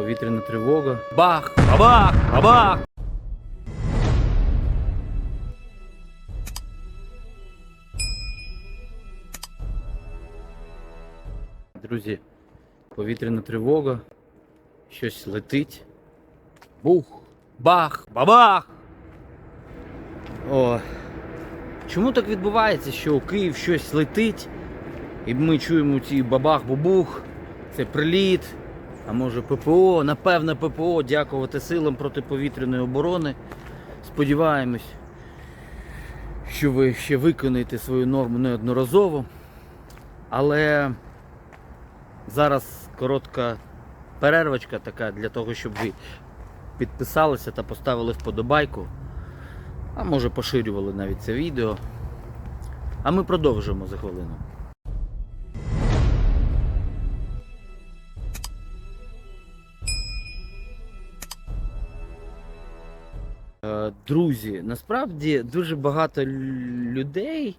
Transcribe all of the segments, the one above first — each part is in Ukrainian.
Повітряна тривога. Бах! Бабах! Бабах! Друзі, повітряна тривога. Щось летить. Бух! Бах! Бабах! О. Чому так відбувається, що у Київ щось летить, і ми чуємо ці бабах-бубух, це приліт, а може ППО, напевне ППО, дякувати силам протиповітряної оборони. Сподіваємось, що ви ще виконаєте свою норму неодноразово. Але зараз коротка перервочка така для того, щоб ви підписалися та поставили вподобайку. А може поширювали навіть це відео. А ми продовжимо за хвилину. Друзі, насправді дуже багато людей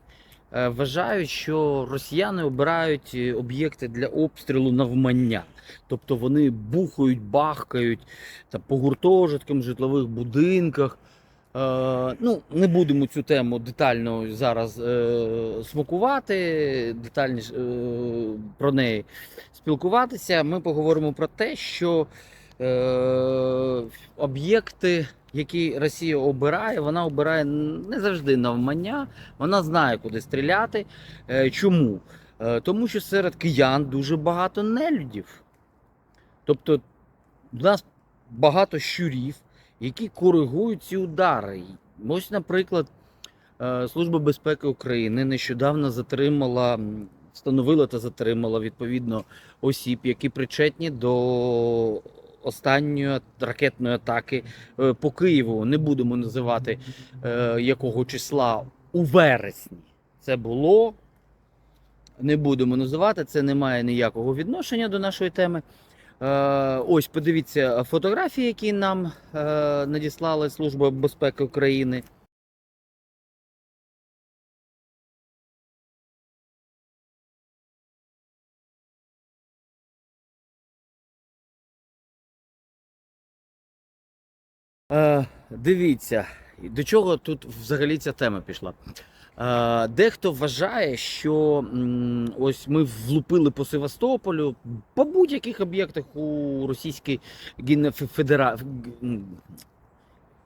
е, вважають, що росіяни обирають е, об'єкти для обстрілу навмання. Тобто вони бухають, бахкають та по гуртожиткам, житлових будинках. Е, ну, не будемо цю тему детально зараз е, смакувати, детальніше е, про неї спілкуватися. Ми поговоримо про те, що е, об'єкти, які Росія обирає, вона обирає не завжди навмання, вона знає, куди стріляти. Е, чому? Е, тому що серед киян дуже багато нелюдів. Тобто, у нас багато щурів які коригують ці удари. Ось, наприклад, Служба безпеки України нещодавно затримала, встановила та затримала відповідно осіб, які причетні до останньої ракетної атаки е, по Києву. Не будемо називати е, якого числа у вересні це було. Не будемо називати, це не має ніякого відношення до нашої теми. Е, Ось подивіться фотографії, які нам надіслала Служба безпеки України. Е, Дивіться, до чого тут взагалі ця тема пішла. Е, Дехто вважає, що ось ми влупили по Севастополю, по будь-яких об'єктах у Російській Федерації,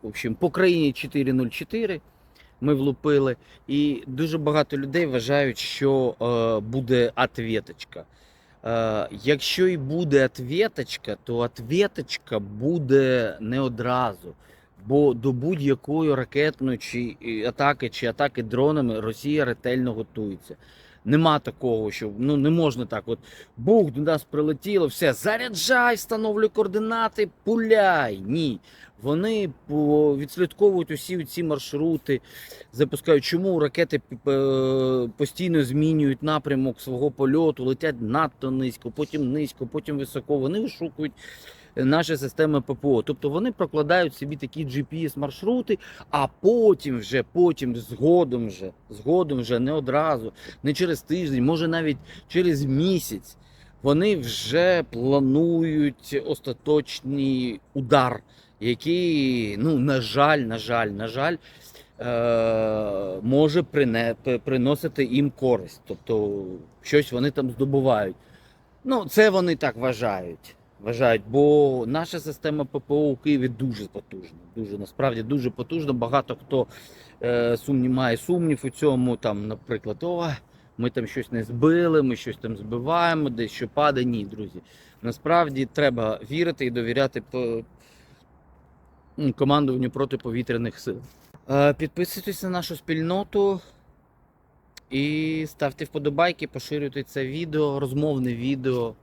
в общем, по країні 404 ми влупили. І дуже багато людей вважають, що е, буде ответочка. Е, якщо і буде ответочка, то ответочка буде не одразу. Бо до будь-якої ракетної чи е, атаки, чи атаки дронами Росія ретельно готується. Нема такого, що ну не можна так. От бух до нас прилетіло, все, заряджай, встановлюй координати, пуляй. Ні. Вони відслідковують усі ці маршрути, запускають, чому ракети е, постійно змінюють напрямок свого польоту, летять надто низько, потім низько, потім високо. Вони вишукують наші системи ППО. Тобто вони прокладають собі такі GPS-маршрути, а потім вже, потім, згодом вже, згодом вже не одразу, не через тиждень, може навіть через місяць. Вони вже планують остаточний удар, який, ну, на жаль, на жаль, на жаль, е- може приносити їм користь. Тобто щось вони там здобувають. Ну, це вони так вважають. Вважають, бо наша система ППО у Києві дуже потужна. Дуже насправді дуже потужна. Багато хто е, сумнів має сумнів у цьому. Там, наприклад, о, ми там щось не збили, ми щось там збиваємо, десь що падає. Ні, друзі. Насправді треба вірити і довіряти по командуванню протиповітряних сил. Е, підписуйтесь на нашу спільноту і ставте вподобайки, поширюйте це відео, розмовне відео.